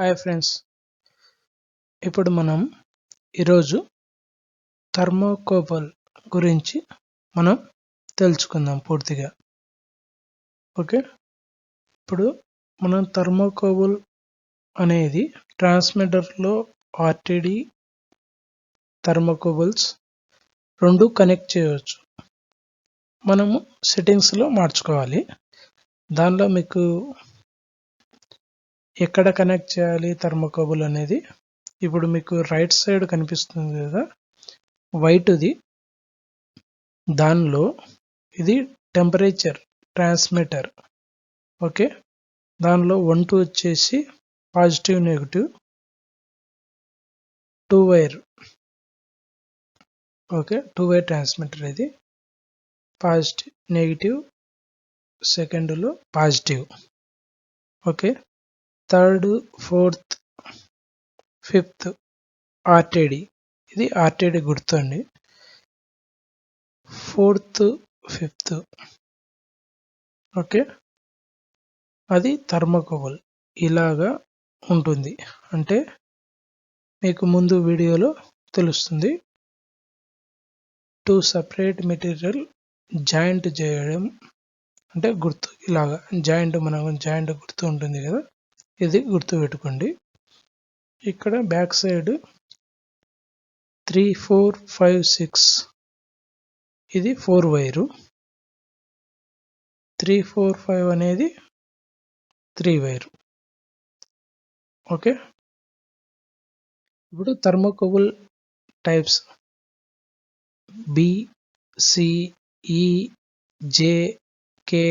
Hi friends. ఇప్పుడు మనం ఈరోజు థర్మోకోపల్ గురించి మనం తెలుసుకుందాం పూర్తిగా. ఓకే? ఇప్పుడు మనం థర్మోకోబుల్ అనేది ట్రాన్స్మిటర్లో ఆర్టీడీ థర్మోకోబుల్స్ రెండు కనెక్ట్ చేయవచ్చు. మనము సెట్టింగ్స్లో మార్చుకోవాలి. దానిలో మీకు ఎక్కడ కనెక్ట్ చేయాలి థర్మోకోబుల్ అనేది? ఇప్పుడు మీకు రైట్ సైడ్ కనిపిస్తుంది కదా? వైట్ది దానిలో ఇది టెంపరేచర్ ట్రాన్స్మిటర్ ఓకే దానిలో వన్ టూ వచ్చేసి positive negative two wire okay two wire transmitter ఇది. పాజిటివ్ నెగిటివ్ సెకండ్లో positive okay third fourth fifth RTD. ఇది ఆర్టీడీ గుర్తుండి ఫోర్త్ ఫిఫ్త్. ఓకే? అది థర్మోకోబుల్ ఇలాగా ఉంటుంది. అంటే మీకు ముందు వీడియోలో తెలుస్తుంది. టూ సపరేట్ మెటీరియల్ జాయింట్ చేయడం అంటే గుర్తు ఇలాగా జాయింట్ మనకు జాయింట్ గుర్తు ఉంటుంది కదా. ఇది గుర్తు పెట్టుకోండి ఇక్కడ back side three four five six. ఇది four wire. Three four five అనేది త్రీ వైరు. ఓకే? ఇప్పుడు థర్మోకోబుల్ టైప్స్ బి సి ఈ జే కే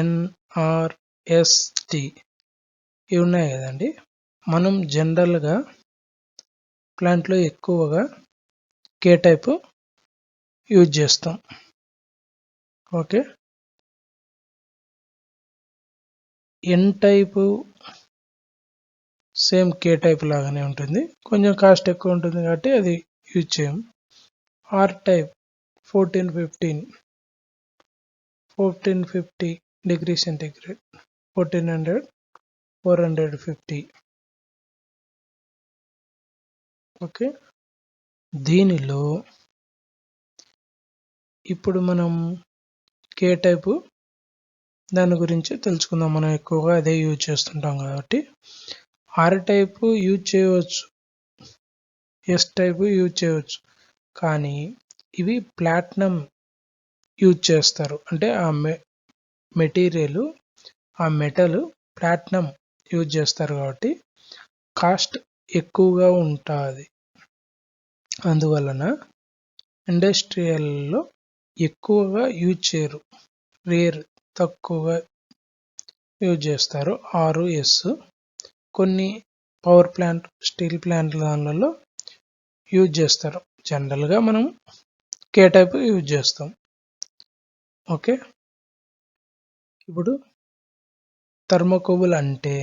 ఎన్ ఆర్ ఎస్ ఇవి ఉన్నాయి కదండి. మనం జనరల్గా ప్లాంట్లో ఎక్కువగా కే టైప్ యూజ్ చేస్తాం. Okay. N type same K type లాగానే ఉంటుంది. కొంచెం కాస్ట్ ఎక్కువ ఉంటుంది కాబట్టి అది యూజ్ చేయం. R type fourteen fifteen fourteen fifty degree centigrade fourteen hundred four hundred fifty. Okay. దీనిలో ఇప్పుడు మనం కే టైపు దాని గురించి తెలుసుకుందాం. మనం ఎక్కువగా అదే యూజ్ చేస్తుంటాం కాబట్టి. ఆర్ టైపు యూజ్ చేయవచ్చు. ఎస్ టైపు యూజ్ చేయవచ్చు. కానీ ఇవి ప్లాటినం యూజ్ చేస్తారు. అంటే ఆ మె మెటీరియల్ ఆ మెటల్ ప్లాటినం యూజ్ చేస్తారు కాబట్టి కాస్ట్ ఎక్కువగా ఉంటుంది. అందువలన ఇండస్ట్రియల్లో ఎక్కువగా యూజ్ చేయరు. రేర్ తక్కువగా యూజ్ చేస్తారు. ఆరు ఎస్ కొన్ని పవర్ ప్లాంట్ స్టీల్ ప్లాంట్ దానిలలో యూజ్ చేస్తారు. జనరల్గా మనం కే టైప్ యూజ్ చేస్తాం. ఓకే ఇప్పుడు థర్మోకోబుల్ అంటే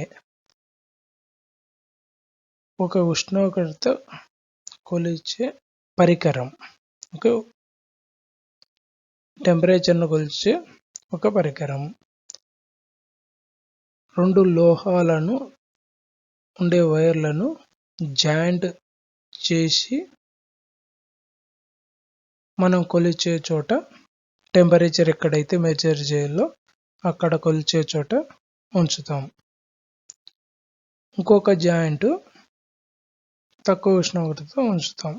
ఒక ఉష్ణోగ్రత కొలిచే పరికరం. ఒక టెంపరేచర్ను కొలిచే ఒక పరికరం. రెండు లోహాలను ఉండే వైర్లను జాయింట్ చేసి మనం కొలిచే చోట టెంపరేచర్ ఎక్కడైతే మెజర్ చేయాలో అక్కడ కొలిచే చోట ఉంచుతాం. ఇంకొక జాయింట్ తక్కువ ఉష్ణోగ్రతతో ఉంచుతాం.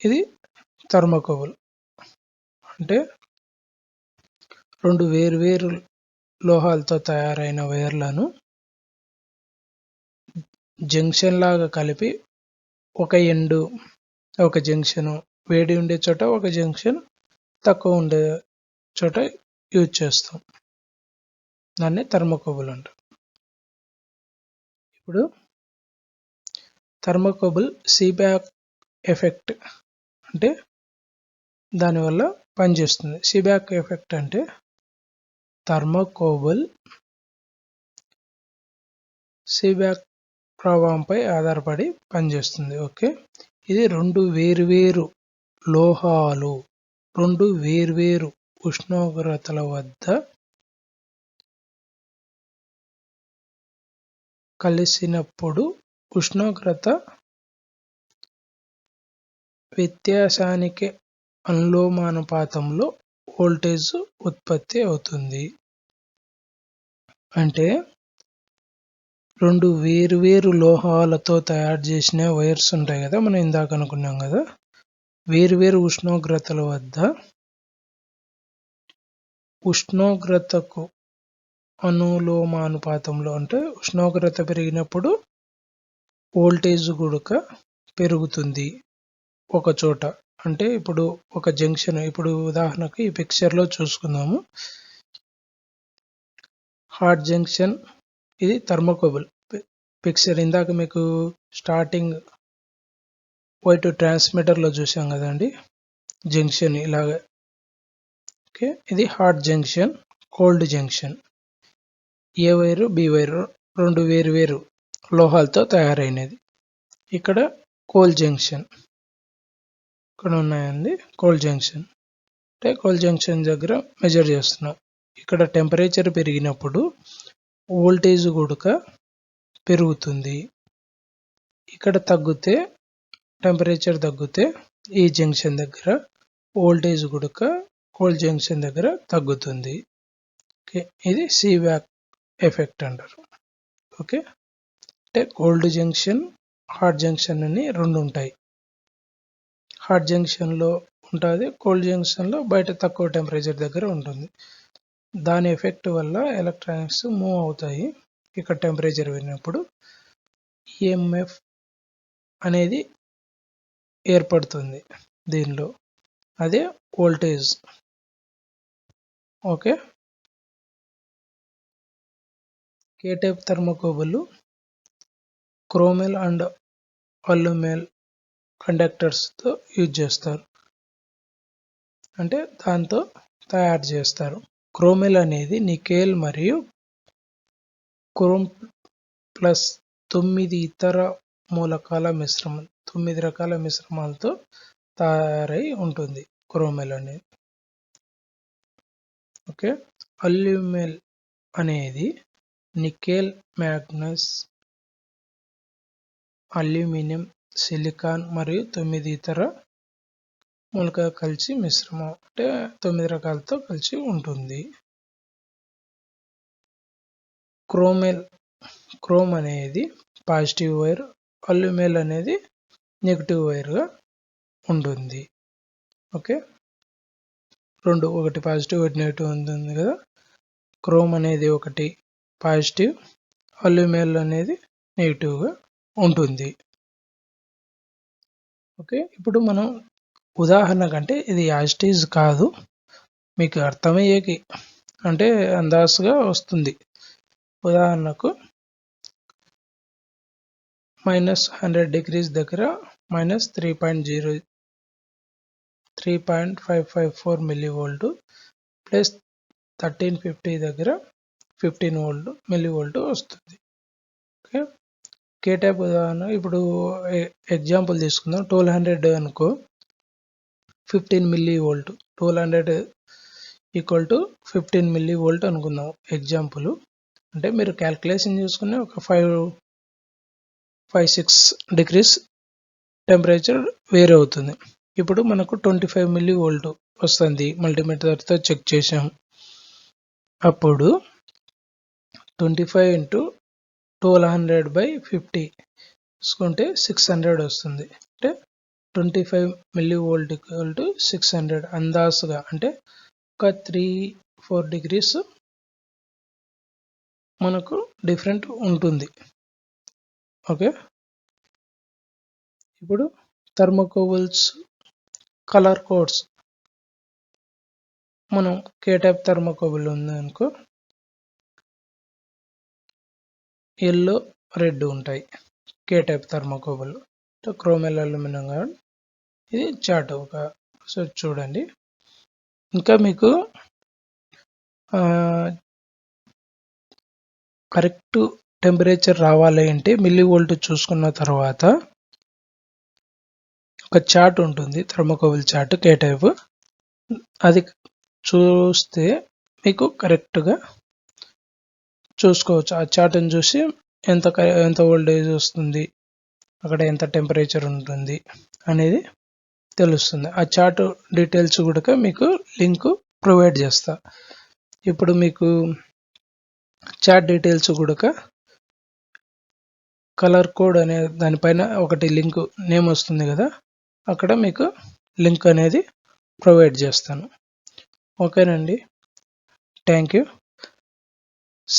ఇది థర్మోకోబుల్ అంటే రెండు వేర్వేరు లోహాలతో తయారైన వైర్లను జంక్షన్ లాగా కలిపి ఒక ఎండు ఒక జంక్షను వేడి ఉండే చోట ఒక జంక్షన్ తక్కువ ఉండే చోట యూజ్ చేస్తాం. దాన్ని థర్మోకోబుల్ అంటారు. ఇప్పుడు థర్మోకోబుల్ సీబ్యాక్ ఎఫెక్ట్ అంటే దానివల్ల పనిచేస్తుంది. సీబ్యాక్ ఎఫెక్ట్ అంటే థర్మోకోబుల్ సీబ్యాక్ ప్రభావంపై ఆధారపడి పనిచేస్తుంది. ఓకే? ఇది రెండు వేర్వేరు లోహాలు రెండు వేర్వేరు ఉష్ణోగ్రతల వద్ద కలిసినప్పుడు ఉష్ణోగ్రత వ్యత్యాసానికి అనులోమానుపాతంలో వోల్టేజ్ ఉత్పత్తి అవుతుంది. అంటే రెండు వేరువేరు లోహాలతో తయారు చేసిన వైర్స్ ఉంటాయి కదా మనం ఇందాక అనుకున్నాం కదా. వేరువేరు ఉష్ణోగ్రతల వద్ద ఉష్ణోగ్రతకు అనులోమానుపాతంలో అంటే ఉష్ణోగ్రత పెరిగినప్పుడు వోల్టేజ్ కూడా పెరుగుతుంది ఒక చోట. అంటే ఇప్పుడు ఒక జంక్షన్ ఇప్పుడు ఉదాహరణకు ఈ పిక్చర్లో చూసుకుందాము. హాట్ జంక్షన్ ఇది థర్మోకోబుల్ పిక్చర్ ఇందాక మీకు స్టార్టింగ్ వైట్ ట్రాన్స్మిటర్లో చూసాం కదండి. జంక్షన్ ఇలాగ. ఓకే ఇది hot junction cold junction A wire B wire రెండు వేరు వేరు లోహాలతో తయారైనది. ఇక్కడ కోల్ జంక్షన్ ఇక్కడ ఉన్నాయండి కోల్ జంక్షన్ అంటే కోల్ జంక్షన్ దగ్గర మెజర్ చేస్తున్నాం. ఇక్కడ టెంపరేచర్ పెరిగినప్పుడు వోల్టేజ్ కూడా పెరుగుతుంది. ఇక్కడ తగ్గితే టెంపరేచర్ తగ్గితే ఈ జంక్షన్ దగ్గర వోల్టేజ్ కూడా కోల్డ్ జంక్షన్ దగ్గర తగ్గుతుంది. ఓకే ఇది సీవ్యాక్ ఎఫెక్ట్ అంటారు. ఓకే అంటే కోల్డ్ జంక్షన్ హాట్ జంక్షన్ అని రెండు ఉంటాయి. హాట్ జంక్షన్లో ఉంటుంది కోల్డ్ జంక్షన్లో బయట తక్కువ టెంపరేచర్ దగ్గర ఉంటుంది. దాని ఎఫెక్ట్ వల్ల ఎలక్ట్రానిక్స్ మూవ్ అవుతాయి. ఇక్కడ టెంపరేచర్ వెళ్ళినప్పుడు ఈఎంఎఫ్ అనేది ఏర్పడుతుంది దీనిలో. అదే voltage okay K type thermocouple chromel and alumel కండక్టర్స్తో use చేస్తారు. అంటే దాంతో తయారు చేస్తారు. క్రోమెల్ అనేది నికేల్ మరియు క్రోమ్ ప్లస్ తొమ్మిది ఇతర మూలకాల మిశ్రమం తొమ్మిది రకాల మిశ్రమాలతో తయారై ఉంటుంది క్రోమెల్ అనేది. ఓకే? అల్యూమెల్ అనేది నికెల్ మ్యాగ్నస్ అల్యూమినియం సిలికాన్ మరియు తొమ్మిది ఇతర మూలకాలు కలిసి మిశ్రమం అంటే తొమ్మిది రకాలతో కలిసి ఉంటుంది. క్రోమెల్ క్రోమ్ అనేది పాజిటివ్ వైర్ అల్యూమెల్ అనేది నెగిటివ్ వైర్గా ఉంటుంది. ఓకే? రెండు ఒకటి పాజిటివ్ ఒకటి నెగిటివ్ ఉంటుంది కదా? క్రోమ్ అనేది ఒకటి పాజిటివ్ అల్యూమెల్ అనేది నెగిటివ్గా ఉంటుంది. ఓకే ఇప్పుడు మనం ఉదాహరణ కంటే ఇది యాజిటీజ్ కాదు. మీకు అర్థమయ్యేకి అంటే అందాసుగా వస్తుంది. ఉదాహరణకు మైనస్ హండ్రెడ్ డిగ్రీస్ దగ్గర minus three point zero three point five five four millivolt plus thirteen fifty దగ్గర ఫిఫ్టీన్ వోల్ట్ మిల్లీ వోల్ట్ వస్తుంది. ఓకే కే టైప్ ఉదాహరణ ఇప్పుడు ఎగ్జాంపుల్ తీసుకుందాం. ట్వెల్వ్ హండ్రెడ్ అనుకో. Fifteen millivolt twelve hundred equal to fifteen millivolt అనుకుందాం. Example అంటే మీరు calculation చూసుకుని ఒక five five six degrees temperature వేరే అవుతుంది. ఇప్పుడు మనకు ట్వంటీ ఫైవ్ మిల్లీ వోల్ట్ వస్తుంది మల్టీమీటర్తో చెక్ చేసాం అప్పుడు twenty five into twelve hundred by fifty తీసుకుంటే సిక్స్ హండ్రెడ్ వస్తుంది. అంటే twenty five millivolt equal to six hundred అందాసుగా అంటే ఒక త్రీ ఫోర్ డిగ్రీస్ మనకు డిఫరెంట్ ఉంటుంది. ఓకే? ఇప్పుడు థర్మోకోవల్స్ కలర్ కోడ్స్ మనం కే టైప్ థర్మోకోబుల్ ఉంది అనుకో. ఎల్లో రెడ్ ఉంటాయి. K type thermocouple chromel aluminium card ఇది చాట్ ఒక. సో చూడండి. ఇంకా మీకు కరెక్ట్ టెంపరేచర్ రావాలి అంటే మిల్లీ వోల్ట్ చూసుకున్న తర్వాత ఒక చార్ట్ ఉంటుంది థర్మోకోబుల్ చార్ట్ కే టైప్ అది చూస్తే మీకు కరెక్ట్గా చూసుకోవచ్చు. ఆ చార్ట్ని చూసి ఎంత క- ఎంత ఓల్టేజ్ వస్తుంది అక్కడ ఎంత టెంపరేచర్ ఉంటుంది అనేది తెలుస్తుంది. ఆ చార్ట్ డీటెయిల్స్ కూడా మీకు లింక్ ప్రొవైడ్ చేస్తా. ఇప్పుడు మీకు చార్ట్ డీటెయిల్స్ కూడా కలర్ కోడ్ అనే దానిపైన ఒకటి లింక్ నేమ్ వస్తుంది కదా అక్కడ మీకు లింక్ అనేది ప్రొవైడ్ చేస్తాను. ఓకేనండి. Thank you.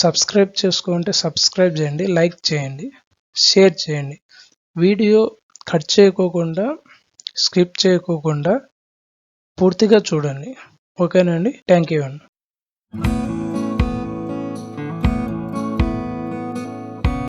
సబ్స్క్రైబ్ చేసుకుంటే సబ్స్క్రైబ్ చేయండి లైక్ చేయండి షేర్ చేయండి. వీడియో కట్ చేయకోకుండా స్కిప్ చేయకోకుండా పూర్తిగా చూడండి. ఓకేనండి థ్యాంక్ యూ అండి.